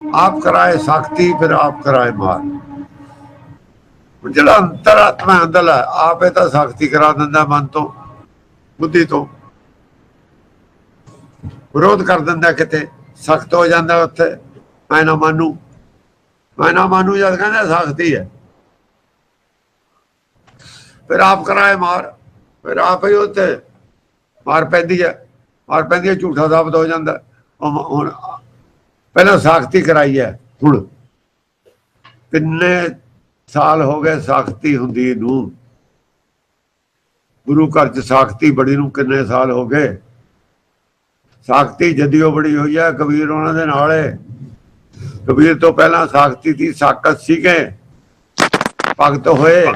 ਆਪ ਕਰਾਏ ਸ਼ਕਤੀ ਫਿਰ ਆਪ ਕਰਾਏ ਮਾਰ। ਜਿਹੜਾ ਅੰਤਰਾਤਮਾ ਅੰਦਰ ਹੈ, ਆਪੇ ਤਾਂ ਸ਼ਕਤੀ ਕਰਾ ਦਿੰਦਾ ਮਨ ਤੋਂ, ਬੁੱਧੀ ਤੋਂ। ਵਿਰੋਧ ਕਰ ਦਿੰਦਾ ਕਿਤੇ, ਸਖਤ ਹੋ ਜਾਂਦਾ ਉੱਥੇ, ਮੈਂ ਨਾ ਮੰਨੂ। ਮੈਂ ਨਾ ਮੰਨੂ ਜਦ ਕਹਿੰਦਾ ਸਖਤੀ ਹੈ। ਫਿਰ ਆਪ ਕਰਾਏ ਮਾਰ, ਫਿਰ ਆਪ ਹੀ ਉੱਤੇ ਮਾਰ ਪੈਂਦੀ ਹੈ। ਮਾਰ ਪੈਂਦੀ ਹੈ, ਝੂਠਾ ਸਾਬਤ ਹੋ ਜਾਂਦਾ। ਹੁਣ ਪਹਿਲਾਂ ਸਾਖਤੀ ਕਰਾਈ ਹੈ, ਹੁਣ। ਕਿੰਨੇ ਸਾਲ ਹੋ ਗਏ ਸਾਖਤੀ ਹੁੰਦੀ ਨੂੰ। ਗੁਰੂ ਘਰ ਚ ਸਾਖਤੀ ਬੜੀ ਨੂੰ ਕਿੰਨੇ ਸਾਲ ਹੋ ਗਏ। ਸਾਖਤੀ ਜਦੀਓ ਬੜੀ ਹੋਈ ਹੈ, ਕਬੀਰ ਉਹਨਾਂ ਦੇ ਨਾਲ ਹੈ ਕਬੀਰ ਤੋਂ ਪਹਿਲਾਂ ਸਾਖਤੀ ਦੀ ਸਾਕਤ ਸੀਗੇ। ਭਗਤ ਹੋਏ।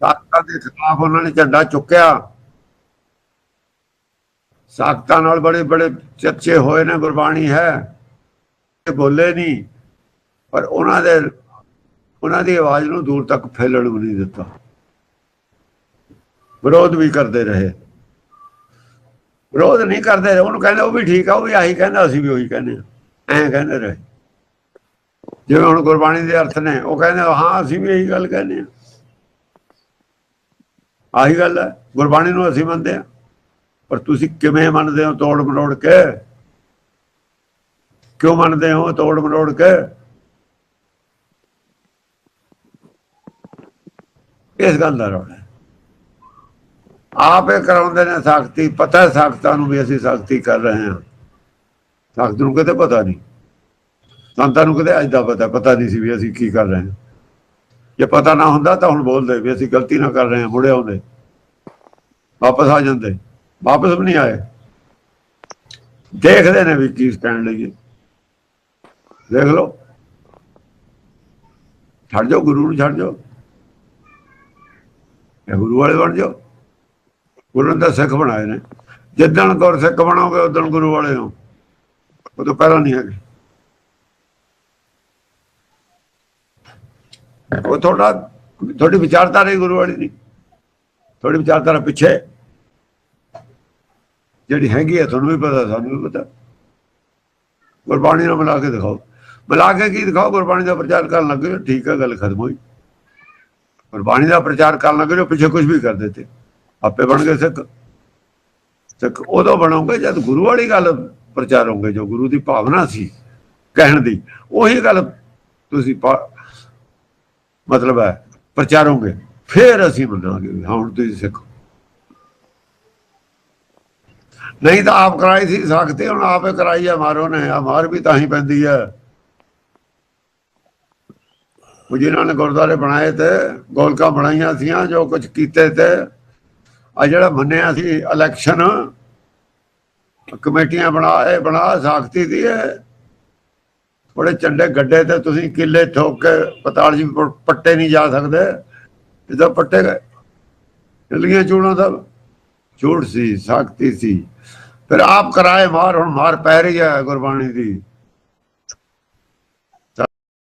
ਸਾਖਤਾਂ ਦੇ ਖਿਲਾਫ ਉਹਨਾਂ ਨੇ ਝੰਡਾ ਚੁੱਕਿਆ। ਸਾਖਤਾਂ ਨਾਲ ਬੜੇ ਬੜੇ ਚਰਚੇ ਹੋਏ ਨੇ, ਗੁਰਬਾਣੀ ਹੈ। ਬੋਲੇ ਨਹੀਂ, ਪਰ ਉਹਨਾਂ ਦੇ, ਉਹਨਾਂ ਦੀ ਆਵਾਜ਼ ਨੂੰ ਦੂਰ ਤੱਕ ਫੈਲਣ ਨਹੀਂ ਦਿੱਤਾ। ਵਿਰੋਧ ਵੀ ਕਰਦੇ ਰਹੇ। ਵਿਰੋਧ ਨਹੀਂ ਕਰਦੇ ਰਹੇ, ਉਹਨੂੰ ਕਹਿੰਦੇ ਉਹ ਵੀ ਠੀਕ ਆ, ਉਹ ਵੀ ਆਹੀ ਕਹਿੰਦਾ, ਅਸੀਂ ਵੀ ਉਹੀ ਕਹਿੰਦੇ ਐਂ ਕਹਿੰਦੇ ਰਹੇ। ਜਿਵੇਂ ਹੁਣ ਗੁਰਬਾਣੀ ਦੇ ਅਰਥ ਨੇ, ਉਹ ਕਹਿੰਦੇ, ਹਾਂ, ਅਸੀਂ ਵੀ ਇਹੀ ਗੱਲ ਕਹਿੰਦੇ ਆ। ਆਹੀ ਗੱਲ ਹੈ, ਗੁਰਬਾਣੀ ਨੂੰ ਅਸੀਂ ਮੰਨਦੇ ਆ, ਪਰ ਤੁਸੀਂ ਕਿਵੇਂ ਮੰਨਦੇ ਹੋ ਤੋੜ ਮਰੋੜ ਕੇ? ਕਿਉਂ ਮੰਨਦੇ ਹੋ ਤੋੜ ਮਰੋੜ ਕੇ? ਇਸ ਗੱਲ ਦਾ ਰੌਲਾ ਆਪੇ ਕਰਾਉਂਦੇ ਨੇ ਸ਼ਕਤੀ ਪਤਾ ਹੈ ਨੂੰ ਵੀ ਅਸੀਂ ਸ਼ਕਤੀ ਕਰ ਰਹੇ ਹਾਂ। ਸ਼ਕਤ ਨੂੰ ਕਿਤੇ ਪਤਾ ਨਹੀਂ। ਸੰਤਾਂ ਨੂੰ ਕਿਤੇ ਅੱਜ ਦਾ ਪਤਾ ਪਤਾ ਨਹੀਂ ਸੀ ਵੀ ਅਸੀਂ ਕੀ ਕਰ ਰਹੇ ਹਾਂ। ਜੇ ਪਤਾ ਨਾ ਹੁੰਦਾ ਤਾਂ ਹੁਣ ਬੋਲਦੇ ਵੀ ਅਸੀਂ ਗਲਤੀ ਨਾ ਕਰ ਰਹੇ ਹਾਂ, ਮੁੜੇ ਆਉਂਦੇ। ਵਾਪਸ ਆ ਜਾਂਦੇ। ਵਾਪਸ ਵੀ ਨਹੀਂ ਆਏ। ਦੇਖਦੇ ਨੇ ਵੀ ਕੀ ਸਟੈਂਡ ਲਈਏ ਦੇਖ ਲਓ। ਛੱਡ ਜਾਓ, ਗੁਰੂ ਨੂੰ ਛੱਡ ਜਾਓ। ਇਹ ਗੁਰੂ ਵਾਲੇ ਬਣ ਜਾਓ। ਗੁਰੂ ਨੇ ਤਾਂ ਸਿੱਖ ਬਣਾਏ ਨੇ। ਜਿੱਦਣ ਗੁਰ ਸਿੱਖ ਬਣੋਗੇ, ਉਦੋਂ ਗੁਰੂ ਵਾਲੇ ਹੋ। ਉਹ ਤੋਂ ਪਹਿਲਾਂ ਨਹੀਂ ਹੈਗੇ। ਉਹ ਤੁਹਾਡਾ, ਤੁਹਾਡੀ ਵਿਚਾਰਧਾਰਾ ਗੁਰੂ ਵਾਲੀ ਨਹੀਂ। ਤੁਹਾਡੀ ਵਿਚਾਰਧਾਰਾ ਪਿੱਛੇ। ਜਿਹੜੀ ਹੈਗੀ ਹੈ ਤੁਹਾਨੂੰ ਵੀ ਪਤਾ, ਸਾਨੂੰ ਵੀ ਪਤਾ। ਗੁਰਬਾਣੀ ਨਾਲ ਮਿਲਾ ਕੇ ਦਿਖਾਓ। ਮਿਲਾ ਕੇ ਕੀ ਦਿਖਾਓ ਗੁਰਬਾਣੀ ਦਾ ਪ੍ਰਚਾਰ ਕਰਨ ਲੱਗੇ ਹੋ, ਠੀਕ ਹੈ ਗੱਲ ਖਤਮ ਹੋਈ। ਗੁਰਬਾਣੀ ਦਾ ਪ੍ਰਚਾਰ ਕਰਨ ਲੱਗੇ ਜੋ ਪਿੱਛੇ ਕੁਝ ਵੀ ਕਰ ਦਿੱਤੇ ਆਪੇ ਬਣ ਗਏ ਸਿੱਖ। ਸਿੱਖ ਉਦੋਂ ਬਣੋਗੇ ਜਦ ਗੁਰੂ ਵਾਲੀ ਗੱਲ ਪ੍ਰਚਾਰੋਗੇ ਜੋ ਗੁਰੂ ਦੀ ਭਾਵਨਾ ਸੀ ਕਹਿਣ ਦੀ। ਉਹੀ ਗੱਲ ਤੁਸੀਂ ਮਤਲਬ ਹੈ ਪ੍ਰਚਾਰੋਗੇ ਫੇਰ ਅਸੀਂ ਮੰਨਾਂਗੇ ਵੀ ਹਾਂ ਹੁਣ ਤੁਸੀਂ ਸਿੱਖ ਨਹੀਂ ਤਾਂ ਆਪ ਕਰਾਈ ਸੀ ਸਕਦੇ ਹੁਣ ਆਪੇ ਕਰਾਈ ਹੈ ਮਾਰੋ ਨੇ ਆ ਮਾਰ ਵੀ ਤਾਂ ਹੀ ਪੈਂਦੀ ਹੈ ਉਹ ਜਿਨ੍ਹਾਂ ਨੇ ਗੁਰਦੁਆਰੇ ਬਣਾਏ ਤੇ ਗੋਲਕਾਂ ਬਣਾਈਆਂ ਸੀਆਂ, ਜੋ ਕੁਝ ਕੀਤੇ ਤੇ ਆ ਜਿਹੜਾ ਮੰਨਿਆ ਸੀ ਇਲੈਕਸ਼ਨ ਕਮੇਟੀਆਂ ਬਣਾਏ ਬਣਾ ਸਾਖਤੀ ਦੀ ਹੈ। ਥੋੜੇ ਚੰਡੇ ਗੱਡੇ ਤੇ ਤੁਸੀਂ ਕਿੱਲੇ ਠੋਕ ਕੇ ਪਤਾਲ ਜੀ ਪੱਟੇ ਨਹੀਂ ਜਾ ਸਕਦੇ। ਇਹਦਾ ਪੱਟੇ ਗਏ, ਚੱਲੀਆਂ ਚੂੜਾਂ ਦਾ ਝੂਠ ਸੀ, ਸਾਖਤੀ ਸੀ। ਫਿਰ ਆਪ ਕਰਾਏ ਮਾਰ, ਹੁਣ ਮਾਰ ਪੈ ਰਹੀ ਹੈ ਗੁਰਬਾਣੀ ਦੀ।